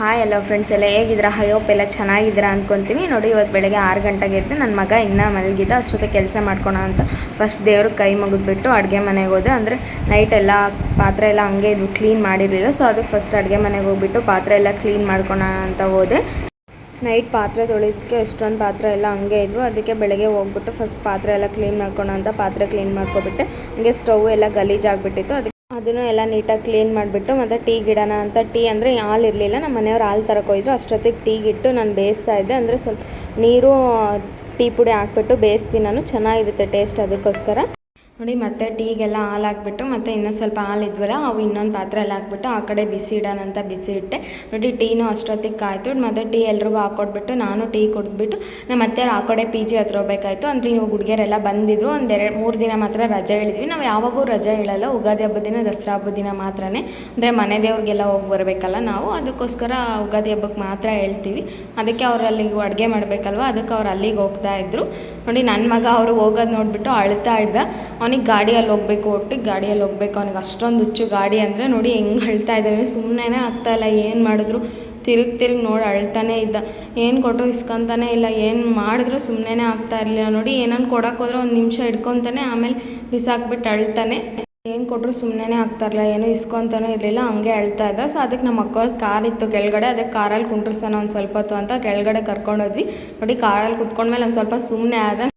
Hi ಎಲ್ಲ friends ಎಲ್ಲ ಹೇಗಿದ್ದೀರಾ? ಹಯೋಪ್ ಎಲ್ಲ ಚೆನ್ನಾಗಿದ್ದೀರಾ ಅಂದ್ಕೊತೀನಿ ನೋಡಿ, ಇವತ್ತು ಬೆಳಗ್ಗೆ ಆರು ಗಂಟೆಗೆ ಎದ್ದು ನನ್ನ ಮಗ ಇನ್ನೂ ಮಲಗಿದ್ದ ಅಷ್ಟೊತ್ತೆ ಕೆಲಸ ಮಾಡ್ಕೊಳ ಅಂತ ಫಸ್ಟ್ ದೇವ್ರಿಗೆ ಕೈ ಮುಗಿದ್ಬಿಟ್ಟು ಅಡುಗೆ ಮನೆಗೆ ಹೋದೆ. ಅಂದರೆ ನೈಟ್ ಎಲ್ಲ ಪಾತ್ರೆ ಎಲ್ಲ ಹಂಗೆ ಕ್ಲೀನ್ ಮಾಡಿರಲಿಲ್ಲ. ಸೊ ಅದಕ್ಕೆ ಫಸ್ಟ್ ಅಡುಗೆ ಮನೆಗೆ ಹೋಗ್ಬಿಟ್ಟು ಪಾತ್ರೆ ಎಲ್ಲ ಕ್ಲೀನ್ ಮಾಡ್ಕೊಳ ಅಂತ ಹೋದೆ. ನೈಟ್ ಪಾತ್ರೆ ತೊಳಿದಕ್ಕೆ ಎಷ್ಟೊಂದು ಪಾತ್ರೆ ಎಲ್ಲ ಹಂಗೆ ಇದ್ವು. ಅದಕ್ಕೆ ಬೆಳಗ್ಗೆ ಹೋಗ್ಬಿಟ್ಟು ಫಸ್ಟ್ ಪಾತ್ರೆ ಎಲ್ಲ ಕ್ಲೀನ್ ಮಾಡ್ಕೊಳೋ ಅಂತ ಪಾತ್ರೆ ಕ್ಲೀನ್ ಮಾಡ್ಕೊಬಿಟ್ಟೆ. ಹಂಗೆ ಸ್ಟವ್ ಎಲ್ಲ ಗಲೀಜಾಗ್ಬಿಟ್ಟಿತ್ತು. ಅದಕ್ಕೆ ಅದನ್ನು ಎಲ್ಲ ನೀಟಾಗಿ ಕ್ಲೀನ್ ಮಾಡಿಬಿಟ್ಟು, ಮತ್ತು ಟೀ ಗಿಡನ ಅಂತ ಟೀ ಅಂದರೆ ಹಾಲು ಇರಲಿಲ್ಲ, ನಮ್ಮ ಮನೆಯವ್ರು ಹಾಲು ತರಕ್ಕೆ ಅಷ್ಟೊತ್ತಿಗೆ ಅಷ್ಟೊತ್ತಿಗೆ ಟೀಗಿಟ್ಟು ನಾನು ಬೇಯಿಸ್ತಾ ಇದ್ದೆ. ಅಂದರೆ ಸ್ವಲ್ಪ ನೀರು, ಟೀ ಪುಡಿ ಹಾಕ್ಬಿಟ್ಟು ಬೇಯಿಸ್ತೀನಿ ನಾನು. ಚೆನ್ನಾಗಿರುತ್ತೆ ಟೇಸ್ಟ್ ಅದಕ್ಕೋಸ್ಕರ. ನೋಡಿ, ಮತ್ತೆ ಟೀಗೆಲ್ಲ ಹಾಲು ಹಾಕ್ಬಿಟ್ಟು ಮತ್ತೆ ಇನ್ನೊಂದು ಸ್ವಲ್ಪ ಹಾಲು ಇದ್ವಲ್ಲ ಅವು ಇನ್ನೊಂದು ಪಾತ್ರೆಯಲ್ಲಿ ಹಾಕ್ಬಿಟ್ಟು ಆ ಕಡೆ ಬಿಸಿ ಇಡೋಣ ಅಂತ ಬಿಸಿ ಇಟ್ಟೆ. ನೋಡಿ, ಟೀನು ಅಷ್ಟೊತ್ತಿಗೆ ಕಾಯ್ತು. ಮತ್ತು ಟೀ ಎಲ್ರಿಗೂ ಹಾಕ್ಕೊಟ್ಬಿಟ್ಟು ನಾನು ಟೀ ಕುಡಿದ್ಬಿಟ್ಟು, ನಮ್ಮ ಮತ್ತೆ ಆ ಕಡೆ ಪಿ ಜಿ ಹತ್ರ ಹೋಗ್ಬೇಕಾಯ್ತು. ಅಂದರೆ ಇವು ಹುಡುಗಿಯರೆಲ್ಲ ಬಂದಿದ್ರು. ಒಂದು ಎರಡು, ಮೂರು ದಿನ ಮಾತ್ರ ರಜೆ ಹೇಳಿದ್ವಿ. ನಾವು ಯಾವಾಗೂ ರಜೆ ಹೇಳಲ್ಲ. ಉಗಾದಿ ಹಬ್ಬದ ದಿನ, ದಸರಾ ಹಬ್ಬದ ದಿನ ಮಾತ್ರನೇ. ಅಂದರೆ ಮನೆ ದೇವ್ರಿಗೆಲ್ಲ ಹೋಗಿ ಬರಬೇಕಲ್ಲ ನಾವು. ಅದಕ್ಕೋಸ್ಕರ ಉಗಾದಿ ಹಬ್ಬಕ್ಕೆ ಮಾತ್ರ ಹೇಳ್ತೀವಿ. ಅದಕ್ಕೆ ಅವ್ರು ಅಲ್ಲಿಗೆ ಅಡುಗೆ ಮಾಡಬೇಕಲ್ವ? ಅದಕ್ಕೆ ಅವ್ರು ಅಲ್ಲಿಗೆ ಹೋಗ್ತಾ ಇದ್ರು. ನೋಡಿ ನನ್ನ ಮಗ ಅವರು ಹೋಗೋದು ನೋಡಿಬಿಟ್ಟು ಅಳ್ತಾ ಇದ್ದ. ಅವನಿಗೆ ಗಾಡಿಯಲ್ಲಿ ಹೋಗ್ಬೇಕು, ಒಟ್ಟಿಗೆ ಗಾಡಿಯಲ್ಲಿ ಹೋಗ್ಬೇಕು, ಅವನಿಗೆ ಅಷ್ಟೊಂದು ಹುಚ್ಚು ಗಾಡಿ ಅಂದರೆ ನೋಡಿ ಹೆಂಗೆ ಅಳ್ತಾ ಇದ್ದಾನೆ. ಸುಮ್ಮನೆ ಆಗ್ತಾಯಿಲ್ಲ ಏನು ಮಾಡಿದ್ರು? ತಿರುಗಿ ತಿರುಗಿ ನೋಡಿ ಅಳ್ತಾನೆ ಇದ್ದ. ಏನು ಕೊಟ್ಟು ಇಸ್ಕೊತಾನೆ ಇಲ್ಲ, ಏನು ಮಾಡಿದ್ರು ಸುಮ್ಮನೆ ಆಗ್ತಾ ಇರಲಿಲ್ಲ. ನೋಡಿ ಏನನ್ನು ಕೊಡೋಕೆ ಹೋದ್ರೆ ಒಂದು ನಿಮಿಷ ಇಟ್ಕೊತಾನೆ ಆಮೇಲೆ ಬಿಸಾಕ್ಬಿಟ್ಟು ಅಳ್ತಾನೆ. ಏನು ಕೊಟ್ಟರು ಸುಮ್ಮನೆ ಆಗ್ತಾ ಇರಲಿಲ್ಲ, ಏನು ಇಸ್ಕೊತಾನೂ ಇರಲಿಲ್ಲ, ಹಂಗೆ ಅಳ್ತಾ ಇದ್ದ. ಸೊ ಅದಕ್ಕೆ ನಮ್ಮ ಅಕ್ಕ ಕಾರ್ ಇತ್ತು ಕೆಳಗಡೆ ಅದಕ್ಕೆ ಕಾರಲ್ಲಿ ಕುಂಡ್ರಸೋಣ ಒಂದು ಸ್ವಲ್ಪ ಹೊತ್ತು ಅಂತ ಕೆಳಗಡೆ ಕರ್ಕೊಂಡೋದ್ವಿ ನೋಡಿ ಕಾರಲ್ಲಿ ಕುತ್ಕೊಂಡ್ಮೇಲೆ ಒಂದು ಸ್ವಲ್ಪ ಸುಮ್ಮನೆ ಆದ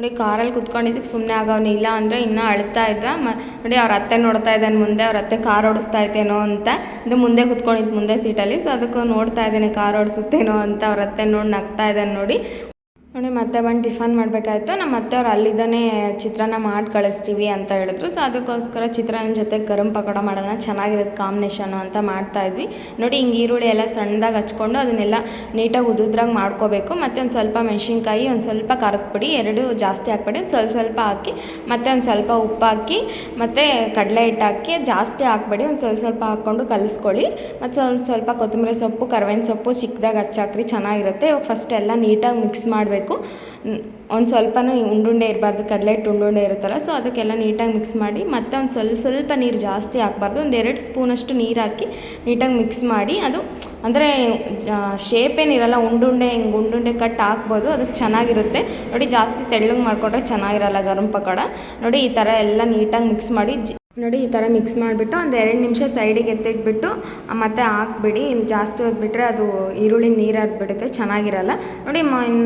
ನೋಡಿ, ಕಾರಲ್ಲಿ ಕುತ್ಕೊಂಡಿದ್ದಕ್ಕೆ ಸುಮ್ಮನೆ ಆಗವನು ಇಲ್ಲ ಅಂದರೆ ಇನ್ನೂ ಅಳ್ತಾ ಇದ್ದ. ಮ, ನೋಡಿ, ಅವ್ರ ಅತ್ತೆ ನೋಡ್ತಾ ಇದ್ದಾನೆ ಮುಂದೆ, ಅವ್ರ ಅತ್ತೆ ಕಾರ್ ಓಡಿಸ್ತಾ ಇದ್ದೇನೋ ಅಂತ. ಅಂದರೆ ಮುಂದೆ ಕುತ್ಕೊಂಡಿದ್ದು ಮುಂದೆ ಸೀಟಲ್ಲಿ. ಸೊ ಅದಕ್ಕೆ ನೋಡ್ತಾ ಇದ್ದಾನೆ, ಕಾರ್ ಓಡಿಸುತ್ತೇನೋ ಅಂತ ಅವ್ರ ಅತ್ತೆ ನೋಡಿ, ನಗ್ತಾ ಇದ್ದಾನೆ ನೋಡಿ. ನೋಡಿ, ಮತ್ತೆ ಬಂದು ಟಿಫನ್ ಮಾಡಬೇಕಾಯ್ತು. ನಮ್ಮ ಅತ್ತೆಯವ್ರು ಅಲ್ಲಿದ್ದಾನೆ ಚಿತ್ರಾನ್ನ ಮಾಡಿ ಕಳಿಸ್ತೀವಿ ಅಂತ ಹೇಳಿದ್ರು. ಸೊ ಅದಕ್ಕೋಸ್ಕರ ಚಿತ್ರಾನ್ನ ಜೊತೆ ಗರಂ ಪಕೋಡ ಮಾಡೋಣ ಚೆನ್ನಾಗಿರುತ್ತೆ ಕಾಂಬಿನೇಷನು ಅಂತ ಮಾಡ್ತಾ ಇದ್ವಿ. ನೋಡಿ, ಹಿಂಗೆ ಈರುಳ್ಳಿ ಎಲ್ಲ ಸಣ್ಣದಾಗಿ ಹಚ್ಕೊಂಡು ಅದನ್ನೆಲ್ಲ ನೀಟಾಗಿ ಉದುದ್ರಾಗಿ ಮಾಡ್ಕೋಬೇಕು. ಮತ್ತು ಒಂದು ಸ್ವಲ್ಪ ಮೆಣಸಿನ್ಕಾಯಿ, ಒಂದು ಸ್ವಲ್ಪ ಖಾರದ ಪುಡಿ, ಎರಡು ಜಾಸ್ತಿ ಹಾಕ್ಬೇಡಿ. ಸ್ವಲ್ಪ ಸ್ವಲ್ಪ ಹಾಕಿ, ಮತ್ತು ಒಂದು ಸ್ವಲ್ಪ ಉಪ್ಪು ಹಾಕಿ, ಮತ್ತು ಕಡಲೆ ಹಿಟ್ಟು ಹಾಕಿ, ಜಾಸ್ತಿ ಹಾಕ್ಬೇಡಿ. ಒಂದು ಸ್ವಲ್ಪ ಸ್ವಲ್ಪ ಹಾಕ್ಕೊಂಡು ಕಲಿಸ್ಕೊಳ್ಳಿ. ಮತ್ತು ಸ್ವಲ್ಪ ಸ್ವಲ್ಪ ಕೊತ್ತಂಬರಿ ಸೊಪ್ಪು, ಕರ್ವೇನ ಸೊಪ್ಪು ಚಿಕ್ಕದಾಗಿ ಹಚ್ಚಾಕ್ರಿ, ಚೆನ್ನಾಗಿರುತ್ತೆ. ಇವಾಗ ಫಸ್ಟ್ ಎಲ್ಲ ನೀಟಾಗಿ ಮಿಕ್ಸ್ ಮಾಡಬೇಕು. ಒಂದು ಸ್ವಲ್ಪನೂ ಉಂಡುಂಡೆ ಇರಬಾರ್ದು, ಕಡಲೆ ಹಿಟ್ಟು ಉಂಡುಂಡೆ ಇರುತ್ತಲ್ಲ ಸೊ ಅದಕ್ಕೆಲ್ಲ ನೀಟಾಗಿ ಮಿಕ್ಸ್ ಮಾಡಿ, ಮತ್ತೆ ಒಂದು ಸ್ವಲ್ಪ ಸ್ವಲ್ಪ ನೀರು ಜಾಸ್ತಿ ಹಾಕ್ಬಾರ್ದು, ಒಂದು ಎರಡು ಸ್ಪೂನಷ್ಟು ನೀರು ಹಾಕಿ ನೀಟಾಗಿ ಮಿಕ್ಸ್ ಮಾಡಿ, ಅದು ಅಂದರೆ ಶೇಪ್ ಏನಿರಲ್ಲ ಉಂಡುಂಡೆ, ಹಿಂಗೆ ಉಂಡುಂಡೆ ಕಟ್ ಹಾಕ್ಬೋದು, ಅದಕ್ಕೆ ಚೆನ್ನಾಗಿರುತ್ತೆ. ನೋಡಿ ಜಾಸ್ತಿ ತೆಳ್ಳಗೆ ಮಾಡಿಕೊಂಡ್ರೆ ಚೆನ್ನಾಗಿರಲ್ಲ ಗರಂ ಪಕೋಡ. ನೋಡಿ ಈ ಥರ ಎಲ್ಲ ನೀಟಾಗಿ ಮಿಕ್ಸ್ ಮಾಡಿ ನೋಡಿ ಈ ಥರ ಮಿಕ್ಸ್ ಮಾಡಿಬಿಟ್ಟು ಒಂದು ಎರಡು ನಿಮಿಷ ಸೈಡಿಗೆ ಎತ್ತಿಟ್ಬಿಟ್ಟು ಮತ್ತೆ ಹಾಕ್ಬಿಡಿ. ಜಾಸ್ತಿ ಹೋಗ್ಬಿಟ್ರೆ ಅದು ಈರುಳ್ಳಿ ನೀರು ಹರಿದ್ಬಿಡುತ್ತೆ ಚೆನ್ನಾಗಿರಲ್ಲ. ನೋಡಿ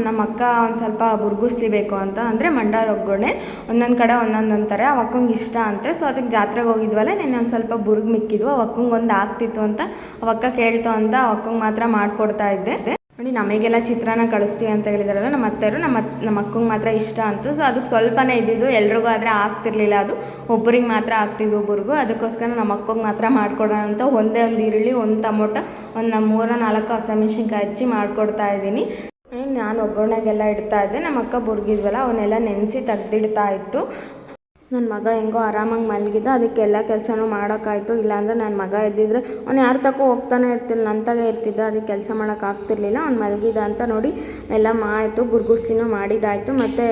ನಮ್ಮ ಅಕ್ಕ ಒಂದು ಸ್ವಲ್ಪ ಬುರ್ಗುಸ್ಲಿಬೇಕು ಅಂತ ಅಂದರೆ ಮಂಡಾಲ್ ಒಗ್ಗರಣೆ. ಒಂದೊಂದು ಕಡೆ ಒಂದೊಂದು ಅಂತಾರೆ. ಆ ಅಕ್ಕಂಗೆ ಇಷ್ಟ ಅಂತೆ. ಸೊ ಅದಕ್ಕೆ ಜಾತ್ರೆಗೆ ಹೋಗಿದ್ವಲ್ಲ ನೀನು ಒಂದು ಸ್ವಲ್ಪ ಬುರ್ಗ್ ಮಿಕ್ಕಿದ್ವು. ಆ ಅಕ್ಕಂಗೆ ಒಂದು ಆಗ್ತಿತ್ತು ಅಂತ ಆ ಅಕ್ಕ ಕೇಳ್ತು ಅಂತ ಅಕ್ಕಂಗೆ ಮಾತ್ರ ಮಾಡಿಕೊಡ್ತಾ ಇದ್ದೆ. ನೋಡಿ, ನಮಗೆಲ್ಲ ಚಿತ್ರಾನ್ನ ಕಳಿಸ್ತೀವಿ ಅಂತ ಹೇಳಿದಾರಲ್ಲ, ನಮ್ಮ ಅತ್ತೆಯರು ನಮ್ಮ ನಮ್ಮ ಅಕ್ಕಂಗೆ ಮಾತ್ರ ಇಷ್ಟ ಅಂತು. ಸೊ ಅದಕ್ಕೆ ಸ್ವಲ್ಪನೇ ಇದ್ದಿದ್ದು, ಎಲ್ರಿಗೂ ಆದರೆ ಆಗ್ತಿರ್ಲಿಲ್ಲ ಅದು. ಒಬ್ಬರಿಗೆ ಮಾತ್ರ ಆಗ್ತಿದ್ದು ಒಬ್ಬರಿಗೂ ಅದಕ್ಕೋಸ್ಕರ ನಮ್ಮ ಅಕ್ಕಂಗೆ ಮಾತ್ರ ಮಾಡಿಕೊಡೋಣ ಅಂತ ಒಂದೇ ಒಂದು ಈರುಳ್ಳಿ, ಒಂದು ಟೊಮೊಟೊ, ಒಂದು ಮೂರ ನಾಲ್ಕು ಹಸಿಮೆಣ್ಸಿನ್ಕಾಯಿ ಹಚ್ಚಿ ಮಾಡಿಕೊಡ್ತಾ ಇದ್ದೀನಿ. ನಾನು ಒಗ್ಗರಣೆಗೆಲ್ಲ ಇಡ್ತಾ ಇದ್ದೆ. ನಮ್ಮ ಅಕ್ಕ ಬುರ್ಗಿದ್ವಲ್ಲ, ಅವನ್ನೆಲ್ಲ ನೆನೆಸಿ ತೆಗ್ದಿಡ್ತಾ ಇತ್ತು. ನನ್ನ ಮಗ ಹೆಂಗೋ ಆರಾಮಾಗಿ ಮಲಗಿದ್ದ ಅದಕ್ಕೆಲ್ಲ ಕೆಲಸನೂ ಮಾಡೋಕ್ಕಾಯ್ತು. ಇಲ್ಲಾಂದರೆ ನನ್ನ ಮಗ ಎದ್ದಿದ್ರೆ ಅವ್ನು ಯಾರ ತಕ್ಕೋ ಹೋಗ್ತಾನೆ ಇರ್ತಿಲ್ಲ ನನ್ನ ತಗ ಇರ್ತಿದ್ದ, ಅದಕ್ಕೆ ಕೆಲಸ ಮಾಡೋಕ್ಕಾಗ್ತಿರ್ಲಿಲ್ಲ ಅವ್ನು ಮಲಗಿದ ಅಂತ ನೋಡಿ ಎಲ್ಲ ಮಾಯಿತು ಗುರ್ಗುಸ್ತಿನೂ ಮಾಡಿದ್ದಾಯಿತು ಮತ್ತು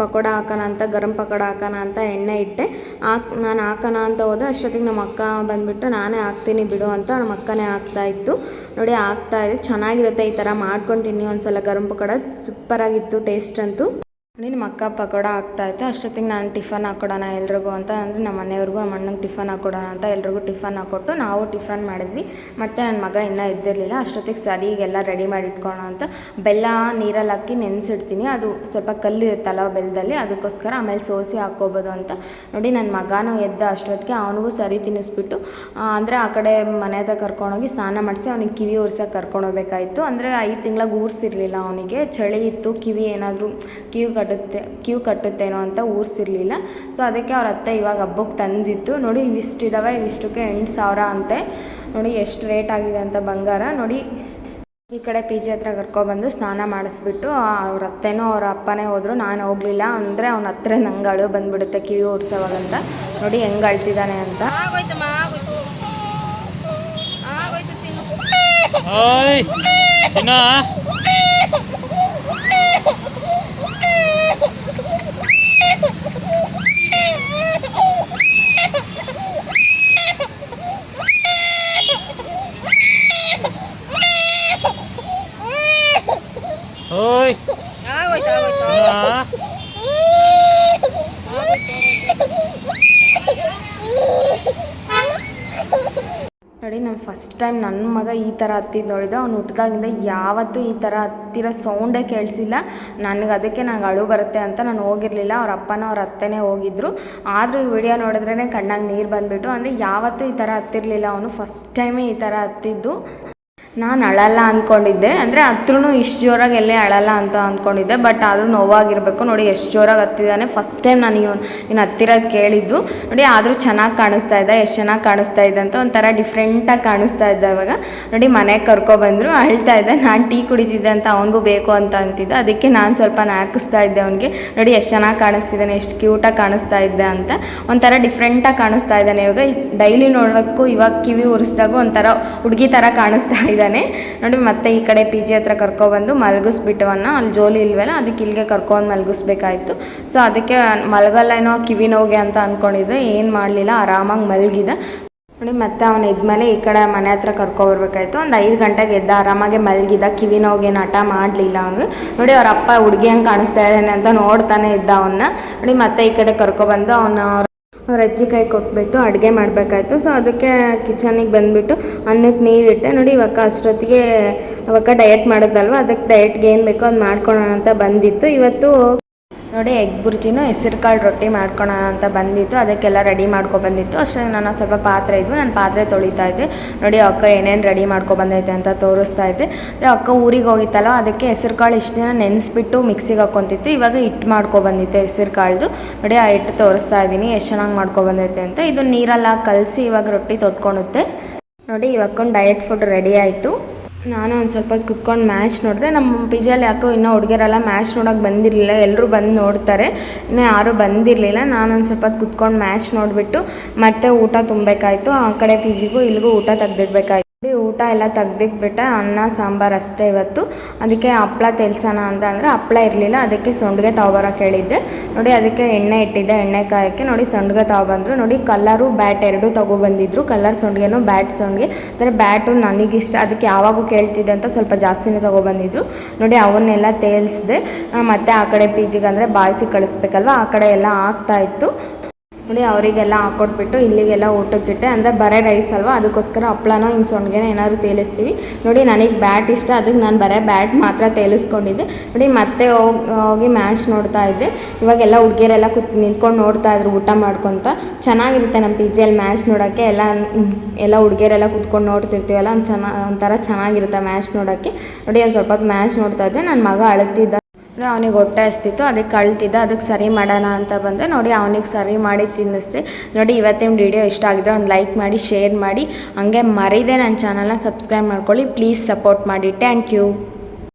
ಪಕೋಡ ಹಾಕೋಣ ಅಂತ, ಗರಂ ಪಕೋಡ ಹಾಕೋಣ ಅಂತ ಎಣ್ಣೆ ಇಟ್ಟೆ. ಹಾಕ್, ನಾನು ಹಾಕೋಣ ಅಂತ ಹೋದೆ. ಅಷ್ಟೊತ್ತಿಗೆ ನಮ್ಮ ಅಕ್ಕ ಬಂದುಬಿಟ್ಟು ನಾನೇ ಹಾಕ್ತೀನಿ ಬಿಡು ಅಂತ ನಮ್ಮ ಅಕ್ಕನೇ ಹಾಕ್ತಾಯಿತ್ತು ನೋಡಿ ಹಾಕ್ತಾಯಿದೆ ಚೆನ್ನಾಗಿರುತ್ತೆ ಈ ಥರ ಮಾಡ್ಕೊಂಡು ತಿನ್ನಿ ಒಂದ್ಸಲ ಗರಂ ಪಕೋಡ. ಸೂಪರಾಗಿತ್ತು, ಟೇಸ್ಟ್ ಅಂತೂ. ನಮ್ಮ ಅಕ್ಕ ಪಕೋಡ ಆಗ್ತಾಯಿತ್ತು ಅಷ್ಟೊತ್ತಿಗೆ ನಾನು ಟಿಫನ್ ಹಾಕ್ಕೊಡೋಣ ಎಲ್ರಿಗೂ ಅಂತ ಅಂದರೆ ನಮ್ಮ ಮನೆಯವ್ರಿಗೂ, ನಮ್ಮ ಅಣ್ಣಂಗೆ ಟಿಫನ್ ಹಾಕ್ಕೊಡೋಣ ಅಂತ ಎಲ್ರಿಗೂ ಟಿಫನ್ ಹಾಕ್ಕೊಟ್ಟು ನಾವು ಟಿಫನ್ ಮಾಡಿದ್ವಿ. ಮತ್ತು ನನ್ನ ಮಗ ಇನ್ನೂ ಎದ್ದಿರಲಿಲ್ಲ. ಅಷ್ಟೊತ್ತಿಗೆ ಸರಿಗೆಲ್ಲ ರೆಡಿ ಮಾಡಿ ಇಟ್ಕೊಳ್ಳೋಣ ಅಂತ ಬೆಲ್ಲ, ನೀರಲ್ಲಿ ಹಾಕಿ ನೆನೆಸಿಡ್ತೀನಿ. ಅದು ಸ್ವಲ್ಪ ಕಲ್ಲು ಇರುತ್ತಲ್ಲ ಬೆಲ್ಲದಲ್ಲಿ ಅದಕ್ಕೋಸ್ಕರ ಆಮೇಲೆ ಸೋಸಿ ಹಾಕ್ಕೋಬೋದು ಅಂತ. ನೋಡಿ, ನನ್ನ ಮಗನೂ ಎದ್ದ ಅಷ್ಟೊತ್ತಿಗೆ ಅವನಿಗೂ ಸರಿ ತಿನ್ನಿಸ್ಬಿಟ್ಟು ಅಂದರೆ ಆ ಕಡೆ ಮನೆ ಹತ್ರ ಕರ್ಕೊಂಡೋಗಿ ಸ್ನಾನ ಮಾಡಿಸಿ ಅವನಿಗೆ ಕಿವಿ ಉರ್ಸೋಕೆ ಕರ್ಕೊಂಡೋಗ್ಬೇಕಾಯಿತು. ಅಂದರೆ ಐದು ತಿಂಗ್ಳಾಗ ಊರಿಸಿರಲಿಲ್ಲ ಅವನಿಗೆ. ಚಳಿ ಇತ್ತು, ಕಿವಿ ಏನಾದರೂ ಕಿವಿ ಕಟ್ಟುತ್ತೆ ಕ್ಯೂ ಕಟ್ಟುತ್ತೇನೋ ಅಂತ ಊರಿಸಿರ್ಲಿಲ್ಲ. ಸೊ ಅದಕ್ಕೆ ಅವ್ರ ಅತ್ತೆ ಇವಾಗ ಹಬ್ಬಕ್ಕೆ ತಂದಿತ್ತು ನೋಡಿ ಇವಿಷ್ಟಿದಾವೆ ಇವಿಷ್ಟಕ್ಕೆ ಎಂಟು ಸಾವಿರ ಅಂತೆ. ನೋಡಿ ಎಷ್ಟು ರೇಟ್ ಆಗಿದೆ ಅಂತ ಬಂಗಾರ. ನೋಡಿ ಈ ಕಡೆ ಪಿ ಜಿ ಹತ್ರ ಕರ್ಕೊಬಂದು ಸ್ನಾನ ಮಾಡಿಸ್ಬಿಟ್ಟು ಅವ್ರ ಅತ್ತೆನೂ ಅವ್ರ ಅಪ್ಪನೇ ಹೋದ್ರು. ನಾನು ಹೋಗಲಿಲ್ಲ ಅಂದರೆ ಅವನ ಹತ್ರ ನಂಗೆ ಅಳು ಬಂದ್ಬಿಡುತ್ತೆ ಕಿವಿ ಓಡಿಸೋವಾಗಂತ ನೋಡಿ ಹೆಂಗೆ ಅಳ್ತಿದ್ದಾನೆ ಅಂತ. ಆಗೋಯ್ತು ಆಗೋಯ್ತು ಚಿನ್ನು ಓಯ್ ಚಿನ್ನ ಆ ಓಯ್ ಆಗೋಯ್ತು ಆಗೋಯ್ತು ಚಿನ್ನ ನೋಡಿ ನಾನು ಫಸ್ಟ್ ಟೈಮ್ ನನ್ನ ಮಗ ಈ ಥರ ಹತ್ತಿದ್ದು ನೋಡಿದ್ದು ಅವ್ನು ಹುಟ್ಟಿದಾಗಿಂದ ಯಾವತ್ತೂ ಈ ಥರ ಹತ್ತಿರೋ ಸೌಂಡೇ ಕೇಳಿಸಿಲ್ಲ. ನನಗೆ ಅದಕ್ಕೆ ನಂಗೆ ಅಳು ಬರುತ್ತೆ ಅಂತ ನಾನು ಹೋಗಿರಲಿಲ್ಲ. ಅವ್ರ ಅಪ್ಪನ ಅವ್ರ ಅತ್ತೆನೇ ಹೋಗಿದ್ರು. ಆದರೂ ಈ ವಿಡಿಯೋ ನೋಡಿದ್ರೇ ಕಣ್ಣಾಗ ನೀರು ಬಂದುಬಿಟ್ಟು. ಅಂದರೆ ಯಾವತ್ತೂ ಈ ಥರ ಹತ್ತಿರಲಿಲ್ಲ ಅವನು. ಫಸ್ಟ್ ಟೈಮೇ ಈ ಥರ ಹತ್ತಿದ್ದು. ನಾನು ಅಳಲ್ಲ ಅಂದ್ಕೊಂಡಿದ್ದೆ ಅಂದರೆ ಹತ್ರೂ ಇಷ್ಟು ಜೋರಾಗಿ ಎಲ್ಲೇ ಅಳಲ್ಲ ಅಂತ ಅಂದ್ಕೊಂಡಿದ್ದೆ ಬಟ್ ಆದರೂ ನೋವಾಗಿರಬೇಕು. ನೋಡಿ ಎಷ್ಟು ಜೋರಾಗಿ ಹತ್ತಿದ್ದಾನೆ ಫಸ್ಟ್ ಟೈಮ್ ನಾನು ಇವನು ಇನ್ನು ಹತ್ತಿರೋದು ಕೇಳಿದ್ದು. ನೋಡಿ ಆದರೂ ಚೆನ್ನಾಗಿ ಕಾಣಿಸ್ತಾ ಇದ್ದ ಎಷ್ಟು ಚೆನ್ನಾಗಿ ಕಾಣಿಸ್ತಾ ಇದ್ದ ಅಂತ ಒಂಥರ ಡಿಫ್ರೆಂಟಾಗಿ ಕಾಣಿಸ್ತಾ ಇದ್ದ ಇವಾಗ ನೋಡಿ ಮನೆಗೆ ಕರ್ಕೊಬಂದರು. ಅಳ್ತಾ ಇದ್ದೆ ನಾನು ಟೀ ಕುಡಿತಿದ್ದೆ ಅಂತ ಅವನಿಗೂ ಬೇಕು ಅಂತ ಅಂತಿದ್ದೆ. ಅದಕ್ಕೆ ನಾನು ಸ್ವಲ್ಪ ನಾಕಿಸ್ತಾ ಇದ್ದೆ ಅವನಿಗೆ. ನೋಡಿ ಎಷ್ಟು ಚೆನ್ನಾಗಿ ಕಾಣಿಸ್ತಿದ್ದಾನೆ ಎಷ್ಟು ಕ್ಯೂಟಾಗಿ ಕಾಣಿಸ್ತಾ ಇದ್ದೆ ಅಂತ. ಒಂಥರ ಡಿಫ್ರೆಂಟಾಗಿ ಕಾಣಿಸ್ತಾ ಇದ್ದಾನೆ ಇವಾಗ. ಡೈಲಿ ನೋಡೋಕ್ಕೂ ಇವಾಗ ಕಿವಿ ಉರಿಸಿದಾಗ ಒಂಥರ ಹುಡುಗಿ ಥರ ಕಾಣಿಸ್ತಾ ಇದ್ದಾನೆ. ನೋಡಿ, ಮತ್ತೆ ಈ ಕಡೆ ಪಿ ಜಿ ಹತ್ರ ಕರ್ಕೊಬಂದು ಮಲಗಿಸ್ಬಿಟ್ಟವನ್ನ ಅಲ್ಲಿ ಜೋಲಿ ಇಲ್ವಲ್ಲ, ಅದಕ್ಕೆ ಇಲ್ಲಿಗೆ ಕರ್ಕೊಂಡು ಮಲಗಿಸ್ಬೇಕಾಯ್ತು. ಸೊ ಅದಕ್ಕೆ ಮಲಗಲ್ಲೇನೋ ಕಿವಿ ನೋವಿಗೆ ಅಂತ ಅಂದ್ಕೊಂಡಿದ್ದೆ ಏನು ಮಾಡಲಿಲ್ಲ, ಆರಾಮಾಗಿ ಮಲಗಿದ. ನೋಡಿ, ಮತ್ತೆ ಅವನು ಎದ್ಮೇಲೆ ಈ ಕಡೆ ಮನೆ ಹತ್ರ ಕರ್ಕೊಬರ್ಬೇಕಾಯ್ತು. ಒಂದು ಐದು ಗಂಟೆಗೆ ಎದ್ದ, ಆರಾಮಾಗೆ ಮಲಗಿದ, ಕಿವಿ ನೋವಿಗೇನು ಹಠ ಮಾಡಲಿಲ್ಲ ಅವನು. ನೋಡಿ, ಅವ್ರ ಅಪ್ಪ ಹುಡುಗಿ ಹಂಗೆ ಕಾಣಿಸ್ತಾ ಇದ್ದಾನೆ ಅಂತ ನೋಡ್ತಾನೆ ಇದ್ದ ಅವನ್ನ ನೋಡಿ, ಮತ್ತೆ ಈ ಕಡೆ ಕರ್ಕೊಬಂದು ಅವನ ಅವ್ರ ಕೈ ಕೊಟ್ಬಿಟ್ಟು ಅಡುಗೆ ಮಾಡಬೇಕಾಯ್ತು. ಸೊ ಅದಕ್ಕೆ ಕಿಚನಿಗೆ ಬಂದುಬಿಟ್ಟು ಅನ್ನಕ್ಕೆ ನೀರಿಟ್ಟೆ. ನೋಡಿ, ಇವಾಗ ಅಷ್ಟೊತ್ತಿಗೆ ಅವಾಗ ಡಯಟ್ ಮಾಡೋದಲ್ವ ಅದಕ್ಕೆ ಡಯಟ್ಗೆ ಏನು ಬೇಕೋ ಅದು ಮಾಡ್ಕೊಳ್ಳೋಣ ಅಂತ ಬಂದಿತ್ತು. ಇವತ್ತು ನೋಡಿ ಎಗ್ ಬುರ್ಜಿನೂ ಹೆಸರು ಕಾಳು ರೊಟ್ಟಿ ಮಾಡ್ಕೊಳೋಣ ಅಂತ ಬಂದಿತ್ತು. ಅದಕ್ಕೆಲ್ಲ ರೆಡಿ ಮಾಡ್ಕೊ ಬಂದಿತ್ತು. ಅಷ್ಟೇ ನಾನು ಸ್ವಲ್ಪ ಪಾತ್ರೆ ಇದ್ವು. ನಾನು ಪಾತ್ರೆ ತೊಳಿತಾ ಇದ್ದೆ. ನೋಡಿ ಅಕ್ಕ ಏನೇನು ರೆಡಿ ಮಾಡ್ಕೊ ಬಂದೈತೆ ಅಂತ ತೋರಿಸ್ತಾ ಇದ್ದೆ. ಅಕ್ಕ ಊರಿಗೆ ಹೋಗಿತ್ತಲ್ಲ, ಅದಕ್ಕೆ ಹೆಸರು ಕಾಳು ಇಷ್ಟು ದಿನ ನೆನೆಸ್ಬಿಟ್ಟು ಮಿಕ್ಸಿಗೆ ಹಾಕ್ಕೊಂತಿತ್ತು ಇವಾಗ ಹಿಟ್ಟು ಮಾಡ್ಕೊ ಬಂದಿತ್ತು ಹೆಸರು ಕಾಳ್ದು. ನೋಡಿ ಆ ಹಿಟ್ಟು ತೋರಿಸ್ತಾ ಇದ್ದೀನಿ. ಎಷ್ಟು ಚೆನ್ನಾಗಿ ಮಾಡ್ಕೊ ಬಂದೈತೆ ಅಂತ. ಇದು ನೀರೆಲ್ಲ ಕಲಸಿ ಇವಾಗ ರೊಟ್ಟಿ ತೊಟ್ಕೊಳುತ್ತೆ ನೋಡಿ ಇವಾಗ ಡಯಟ್ ಫುಡ್ ರೆಡಿ ಆಯಿತು. ನಾನು ಒಂದು ಸ್ವಲ್ಪ ಹೊತ್ತು ಕುತ್ಕೊಂಡು ಮ್ಯಾಚ್ ನೋಡಿದೆ. ನಮ್ಮ ಪಿ ಜಿಯಲ್ಲಿ ಯಾಕೋ ಇನ್ನೂ ಹುಡುಗಿಯರೆಲ್ಲ ಮ್ಯಾಚ್ ನೋಡೋಕೆ ಬಂದಿರಲಿಲ್ಲ. ಎಲ್ಲರೂ ಬಂದು ನೋಡ್ತಾರೆ. ಇನ್ನೂ ಯಾರೂ ಬಂದಿರಲಿಲ್ಲ. ನಾನು ಒಂದು ಸ್ವಲ್ಪ ಹೊತ್ತು ಕುತ್ಕೊಂಡು ಮ್ಯಾಚ್ ನೋಡಿಬಿಟ್ಟು ಮತ್ತೆ ಊಟ ತುಂಬಬೇಕಾಯ್ತು. ಆ ಕಡೆ ಪಿ ಜಿಗೂ ಇಲ್ಲಿಗೂ ಊಟ ತೆಗ್ದಿಡ್ಬೇಕಾಯ್ತು. ಊಟ ಎಲ್ಲ ತೆಗ್ದಿಕ್ಬಿಟ್ಟೆ ಅನ್ನ, ಸಾಂಬಾರು ಅಷ್ಟೇ ಇವತ್ತು. ಅದಕ್ಕೆ ಹಪ್ಳ ತೆಲ್ಸೋಣ ಅಂತ ಅಂದರೆ ಹಪ್ಳ ಇರಲಿಲ್ಲ, ಅದಕ್ಕೆ ಸೊಂಡಿಗೆ ತಗೊಬರೋಕೆ ಹೇಳಿದ್ದೆ ನೋಡಿ ಅದಕ್ಕೆ ಎಣ್ಣೆ ಇಟ್ಟಿದ್ದೆ, ಎಣ್ಣೆ ಕಾಯೋಕ್ಕೆ. ನೋಡಿ ಸೊಂಡಿಗೆ ತಗೊಬಂದರು ನೋಡಿ ಕಲ್ಲರು ಬ್ಯಾಟ್ ಎರಡೂ ತೊಗೊಬಂದಿದ್ರು ಕಲರ್ ಸೊಂಡಿಗೆನೂ ಬ್ಯಾಟ್ ಸೊಂಡಿಗೆ. ಅಂದರೆ ಬ್ಯಾಟು ನನಗಿಷ್ಟ, ಅದಕ್ಕೆ ಯಾವಾಗೂ ಕೇಳ್ತಿದ್ದೆ ಅಂತ ಸ್ವಲ್ಪ ಜಾಸ್ತಿನೇ ತೊಗೊಬಂದಿದ್ರು ನೋಡಿ ಅವನ್ನೆಲ್ಲ ತೇಲ್ಸಿದೆ. ಮತ್ತು ಆ ಕಡೆ ಪಿ ಜಿಗೆ ಅಂದರೆ ಬಾಯಿಸಿ ಕಳಿಸ್ಬೇಕಲ್ವ? ಆ ಕಡೆ ಎಲ್ಲ ಆಗ್ತಾ ಇತ್ತು. ನೋಡಿ, ಅವರಿಗೆಲ್ಲ ಹಾಕೊಟ್ಬಿಟ್ಟು ಇಲ್ಲಿಗೆಲ್ಲ ಊಟಕ್ಕಿಟ್ಟೆ ಅಂದರೆ ಬರೇ ರೈಸ್ ಅಲ್ವಾ? ಅದಕ್ಕೋಸ್ಕರ ಹಪ್ಪಳನೋ ಹಿಂಗೆ ಸೊಂಡಿಗೆನೋ ಏನಾದ್ರು ತೇಲಿಸ್ತೀವಿ. ನೋಡಿ, ನನಗೆ ಬ್ಯಾಟ್ ಇಷ್ಟ. ಅದಕ್ಕೆ ನಾನು ಬರೇ ಬ್ಯಾಟ್ ಮಾತ್ರ ತೇಲಿಸ್ಕೊಂಡಿದ್ದೆ. ನೋಡಿ, ಮತ್ತೆ ಹೋಗಿ ಹೋಗಿ ಮ್ಯಾಚ್ ನೋಡ್ತಾ ಇದ್ದೆ. ಇವಾಗೆಲ್ಲ ಹುಡುಗಿಯರೆಲ್ಲ ಕೂತ್ ನಿಂತ್ಕೊಂಡು ನೋಡ್ತಾ ಇದ್ರು ಊಟ ಮಾಡ್ಕೊತ. ಚೆನ್ನಾಗಿರುತ್ತೆ ನಮ್ಮ ಪಿ ಜಿಯಲ್ಲಿ ಮ್ಯಾಚ್ ನೋಡೋಕ್ಕೆ. ಎಲ್ಲ ಎಲ್ಲ ಹುಡುಗಿಯರೆಲ್ಲ ಕೂತ್ಕೊಂಡು ನೋಡ್ತಿರ್ತೀವಲ್ಲ, ಒಂದು ಚೆನ್ನ ಒಂಥರ ಚೆನ್ನಾಗಿರುತ್ತೆ ಮ್ಯಾಚ್ ನೋಡೋಕ್ಕೆ. ನೋಡಿ, ಒಂದು ಸ್ವಲ್ಪ ಮ್ಯಾಚ್ ನೋಡ್ತಾ ಇದ್ದೆ. ನನ್ನ ಮಗ ಅಳುತ್ತಿದ್ದ ಅವನಿಗೆ ಹೊಟ್ಟೆ ಹಸ್ತಿತ್ತು, ಅದಕ್ಕೆ ಕಳ್ತಿದ್ದ ಅದಕ್ಕೆ ಸರಿ ಮಾಡೋಣ ಅಂತ ಬಂದೆ. ನೋಡಿ, ಅವನಿಗೆ ಸರಿ ಮಾಡಿ ತಿನ್ನಿಸ್ದೆ. ನೋಡಿ, ಇವತ್ತಿನ ವಿಡಿಯೋ ಇಷ್ಟ ಆಗಿದ್ರೆ ಒಂದು ಲೈಕ್ ಮಾಡಿ ಶೇರ್ ಮಾಡಿ. ಹಂಗೆ ಮರೀದೆ ನನ್ನ ಚಾನಲ್ನ ಸಬ್ಸ್ಕ್ರೈಬ್ ಮಾಡ್ಕೊಳ್ಳಿ. ಪ್ಲೀಸ್ ಸಪೋರ್ಟ್ ಮಾಡಿ. Thank you